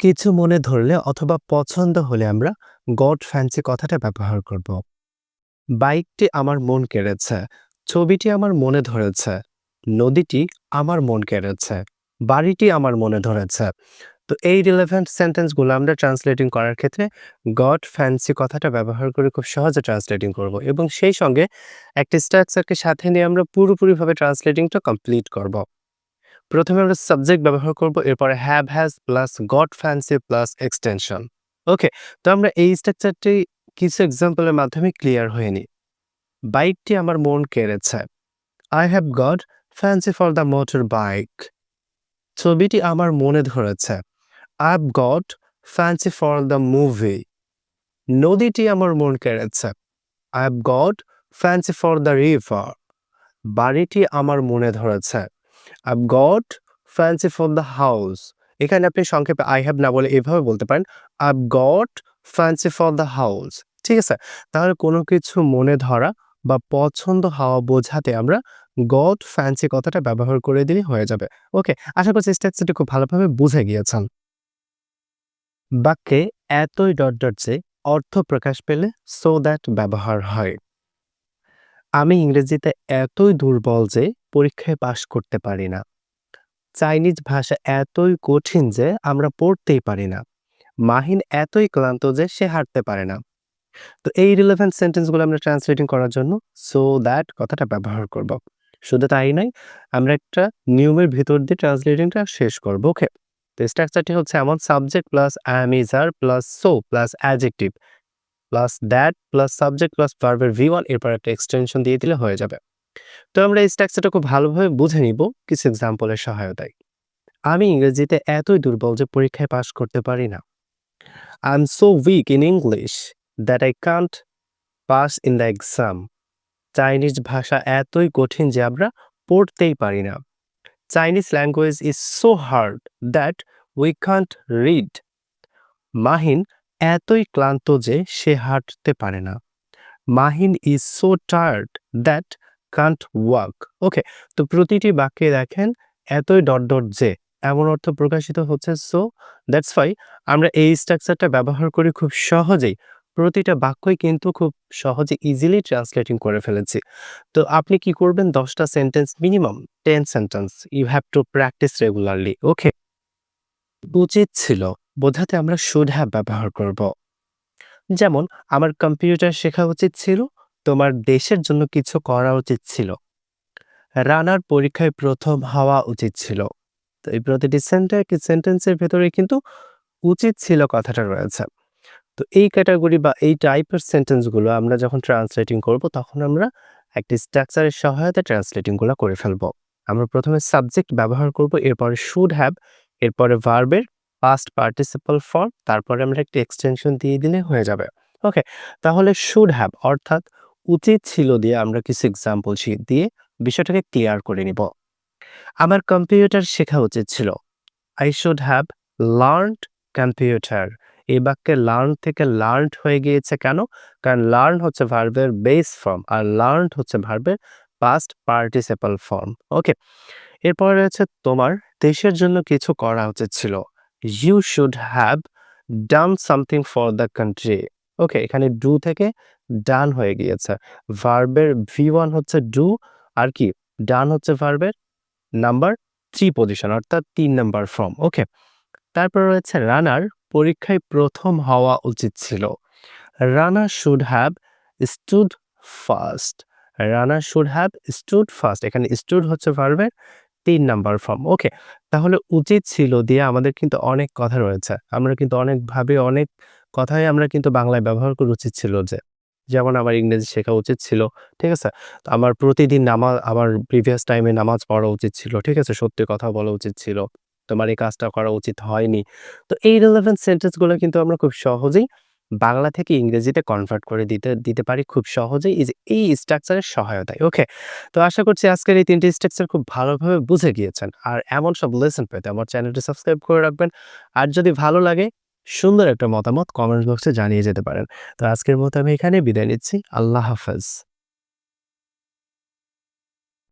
কিছু মনে ধরলে অথবা পছন্দ হলে আমরা গড ফ্যান্সি কথাটা ব্যবহার করব। বাইকটি আমার মন কেড়েছে, ছবিটি আমার মনে ধরেছে, নদীটি আমার মন কেড়েছে, বাড়িটি আমার মনে ধরেছে। তো এই রিলেভেন্ট সেন্টেন্সগুলো আমরা ট্রান্সলেটিং করার ক্ষেত্রে গড ফ্যান্সি কথাটা ব্যবহার করে খুব সহজে ট্রান্সলেটিং করব এবং সেই সঙ্গে একটি স্ট্রাকচারকে সাথে নিয়ে আমরা পুরোপুরিভাবে ট্রান্সলেটিংটা কমপ্লিট করব। প্রথমে আমরা সাবজেক্ট ব্যবহার করব, এরপরে have has plus got fancy plus extension okay তো আমরা এই স্ট্রাকচারটি কিছু এক্সাম্পলের মাধ্যমে ক্লিয়ার হয়ে নিই। বাইকটি আমার মন কেড়েছে। I have got fancy for the motor bike ছবিটি আমার মনে ধরেছে। I have got fancy for the movie নদীটি আমার মন কেড়েছে। I have got fancy for the river বাড়িটি আমার মনে ধরেছে। I got fancy for the house এখানে আপনি সংক্ষেপে আই হ্যাভ না বলে এভাবে বলতে পারেন। I got fancy for the house ঠিক আছে? তাহলে কোনো কিছু মনে ধরা বা পছন্দ হওয়া বোঝাতে আমরা গড ফ্যান্সি কথাটা ব্যবহার করে দিলে হয়ে যাবে। ওকে, আশা করছি স্ট্রাকচারটি খুব ভালোভাবে বুঝে গিয়েছেন। বাক্যে এতই ডট ডট যে অর্থ প্রকাশ পেলে সো দ্যাট ব্যবহার হয়। আমি ইংরেজিতে এতই দুর্বল যে পরীক্ষায় পাশ করতে পারি না। চাইনিজ ভাষা এতই কঠিন যে আমরা পড়তেই পারি না। মাহিন এতই ক্লান্ত যে সে হাঁটতে পারে না। তো এই রিলেভেন্ট সেন্টেন্সগুলো আমরা ট্রান্সলেটিং করার জন্য সো দ্যাট কথাটা ব্যবহার করব। শুধু তাই নয়, আমরা একটা নিয়মের ভিতর দিয়ে ট্রান্সলেটিংটা শেষ করব ওকে তো স্ট্রাকচারটি হচ্ছে এমন subject plus am is are plus so plus adjective plus that plus subject plus ভার্বের ভি ওয়ান এরপর একটা এক্সটেনশন দিয়ে দিলে হয়ে যাবে। তো আমরা এই স্ট্রাকচারটা খুব ভালোভাবে বুঝে নিব কিছু এক্সাম্পলের সহায়তায়। আমি ইংরেজিতে এতই দুর্বল যে পরীক্ষায় পাশ করতে পারি না। I am so weak in English that I can't pass in the exam Chinese ভাষা এতই কঠিন যে আমরা পড়তেই পারি না। Chinese language is so hard that we can't read Mahin এতই ক্লান্ত যে সে হাঁটতে পারে না। Mahin is so tired that can't walk okay তো প্রতিটি বাক্যে দেখেন এতই ডট ডট যে এমন অর্থ প্রকাশিত হচ্ছে সো দ্যাটস ফাই আমরা এই স্ট্রাকচারটা ব্যবহার করে খুব সহজেই। প্রতিটা বাক্যই কিন্তু খুব সহজে ইজিলি ট্রান্সলেটিং করে ফেলেছি। তো আপনি কি করবেন? দশটা sentence minimum ten sentence you have to practise regularly okay উচিত ছিল, বোঝাতে আমরা শুড হ্যাভ ব্যবহার করব। যেমন, আমার কম্পিউটার শেখা উচিত ছিল তোমার দেশের জন্য কিছু করা উচিত ছিল। রানার পরীক্ষায় প্রথম হওয়া উচিত ছিল। তো এই প্রতিটি সেন্টেন্স সেন্টেন্সের ভেতরে কিন্তু উচিত ছিল কথাটা রয়েছে। তো এই ক্যাটাগরি বা এই টাইপের সেন্টেন্সগুলো আমরা যখন ট্রান্সলেটিং করব, তখন আমরা একটি স্ট্রাকচারের সহায়তা ট্রান্সলেটিংগুলো করে ফেলব। আমরা প্রথমে সাবজেক্ট ব্যবহার করব, এরপরে শুড হ্যাভ এরপরে ভার্বের পাস্ট পার্টিসিপাল ফর্ম তারপরে আমরা একটি এক্সটেনশন দিয়ে দিলে হয়ে যাবে। ওকে তাহলে শুড হ্যাভ অর্থাৎ উচিত ছিল দিয়ে আমরা কিছু এক্সাম্পল শিট দিয়ে বিষয়টাকে ক্লিয়ার করে নিব। আমার কম্পিউটার শেখা উচিত ছিল। I should have learned computer এই বাক্যে লার্ন থেকে লার্নড হয়ে গিয়েছে কেন? কারণ লার্ন হচ্ছে ভার্বের বেস ফর্ম আর লার্নড হচ্ছে ভার্বের পাস্ট পার্টিসিপাল ফর্ম ওকে এরপরে রয়েছে তোমার দেশের জন্য কিছু করা উচিত ছিল। You should have done something for the country okay এখানে ডু থেকে ডান হয়ে গিয়েছে। ভার্বের ভি ওয়ান হচ্ছে ডু, আর কি? ডান হচ্ছে ভার্বের নাম্বার থ্রি পজিশন, অর্থাৎ তিন নাম্বার ফর্ম। ওকে। তারপর রয়েছে রানার, পরীক্ষায় প্রথম হওয়া উচিত ছিল। Rana should have stood first. Rana should have stood first. এখানে স্টুড হচ্ছে ভার্বের তিন নাম্বার ফর্ম। ওকে। তাহলে উচিত ছিল দিয়ে আমাদের কিন্তু অনেক কথা রয়েছে। আমরা কিন্তু অনেকভাবে অনেক কথাই আমরা কিন্তু বাংলায় ব্যবহার করা, উচিত ছিল যে যেমন আমার ইংরেজি শেখা উচিত ছিল, ঠিক আছে? আমার প্রতিদিন নামাজ, আমার প্রিভিয়াস টাইমে নামাজ পড়া উচিত ছিল, ঠিক আছে? সত্যি কথা বলা উচিত ছিল। তোমার এই কাজটা করা উচিত হয়নি। তো এই রিলেভেন্ট সেন্টেন্সগুলো কিন্তু আমরা খুব সহজেই বাংলা থেকে ইংরেজিতে কনভার্ট করে দিতে দিতে পারি খুব সহজেই। এই স্ট্রাকচারের সহায়তায় ওকে তো আশা করছি আজকের এই তিনটি স্ট্রাকচার খুব ভালোভাবে বুঝে গিয়েছেন। আর এমন সব লেসন পেতে আমার চ্যানেলটি সাবস্ক্রাইব করে রাখবেন। আর যদি ভালো লাগে সুন্দর একটা মতামত কমেন্ট বক্সে জানিয়ে যেতে পারেন। তো আজকের মতো আমি এখানে বিদায় নিচ্ছি। আল্লাহ হাফেজ।